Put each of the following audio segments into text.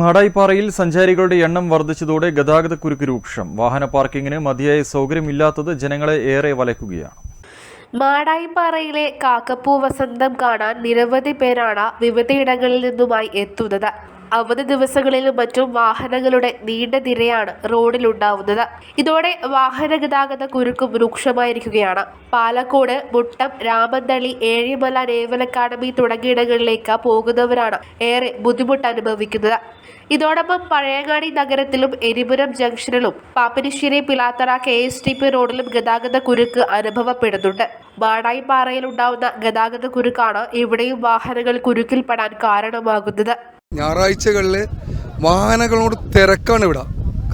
മാടായിപ്പാറയിൽ സഞ്ചാരികളുടെ എണ്ണം വർദ്ധിച്ചതോടെ ഗതാഗത കുരുക്ക് രൂക്ഷം. വാഹന പാർക്കിങ്ങിന് മതിയായ സൗകര്യമില്ലാത്തത് ജനങ്ങളെ ഏറെ വലയ്ക്കുകയാണ്. മാടായിപ്പാറയിലെ കാക്കപ്പൂ വസന്തം കാണാൻ നിരവധി പേരാണ് വിവിധയിടങ്ങളിൽ നിന്നുമായി എത്തുന്നത്. അവധി ദിവസങ്ങളിലും മറ്റും വാഹനങ്ങളുടെ നീണ്ട നിരയാണ് റോഡിലുണ്ടാവുന്നത്. ഇതോടെ വാഹന ഗതാഗത കുരുക്കും രൂക്ഷമായിരിക്കുകയാണ്. പാലക്കോട് മുട്ടം രാമന്തളി ഏഴിമല നേവൽ അക്കാദമി തുടങ്ങിയിടങ്ങളിലേക്ക് പോകുന്നവരാണ് ഏറെ ബുദ്ധിമുട്ട് അനുഭവിക്കുന്നത് ഇതോടൊപ്പം പഴയങ്ങാടി നഗരത്തിലും Eripuram ജംഗ്ഷനിലും Pappinisseri Pilathara K S T P റോഡിലും ഗതാഗത കുരുക്ക് അനുഭവപ്പെടുന്നുണ്ട്. മാടായിപ്പാറയിൽ ഉണ്ടാവുന്ന ഗതാഗത കുരുക്കാണ് ഇവിടെയും വാഹനങ്ങൾ കുരുക്കിൽപ്പെടാൻ കാരണമാകുന്നത്. ഞായറാഴ്ചകളിൽ വാഹനങ്ങളോട് തിരക്കാണ് ഇവിടെ.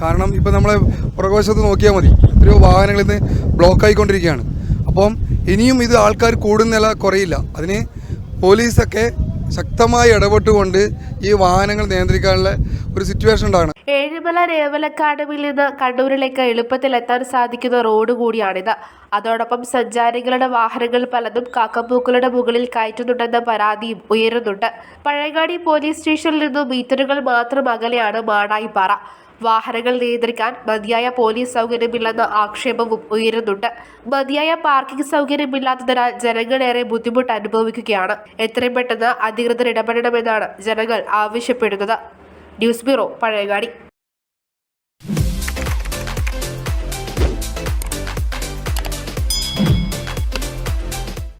കാരണം ഇപ്പം നമ്മളെ പുറകുവശത്ത് നോക്കിയാൽ മതി. എത്രയോ വാഹനങ്ങൾ ഇന്ന് ബ്ലോക്ക് ആയിക്കൊണ്ടിരിക്കുകയാണ്. അപ്പം ഇനിയും ഇത് ആൾക്കാർ കൂടുന്നില്ല കുറയില്ല. അതിന് പോലീസൊക്കെ ശക്തമായി ഇടപെട്ടുകൊണ്ട് ഈ വാഹനങ്ങൾ നിയന്ത്രിക്കാനുള്ള ഒരു സിറ്റുവേഷൻ ഉണ്ടാകണം. ഏഴിമല നേവൽ അക്കാഡമിയിൽ നിന്ന് കണ്ണൂരിലേക്ക് എളുപ്പത്തിൽ എത്താൻ സാധിക്കുന്ന റോഡ് കൂടിയാണിത്. അതോടൊപ്പം സഞ്ചാരികളുടെ വാഹനങ്ങൾ പലതും കാക്കപ്പൂക്കളുടെ മുകളിൽ കയറ്റുന്നുണ്ടെന്ന പരാതിയും ഉയരുന്നുണ്ട്. പഴയങ്ങാടി പോലീസ് സ്റ്റേഷനിൽ നിന്നും മീറ്ററുകൾ മാത്രം അകലെയാണ് മാടായിപ്പാറ. വാഹനങ്ങൾ നിയന്ത്രിക്കാൻ മതിയായ പോലീസ് സൗകര്യമില്ലെന്ന ആക്ഷേപവും ഉയരുന്നുണ്ട്. മതിയായ പാർക്കിംഗ് സൗകര്യമില്ലാത്തതിനാൽ ജനങ്ങളേറെ ബുദ്ധിമുട്ട് അനുഭവിക്കുകയാണ്. എത്രയും പെട്ടെന്ന് അധികൃതർ ഇടപെടണമെന്നാണ് ജനങ്ങൾ ആവശ്യപ്പെടുന്നത്. News bureau Pazhayangadi.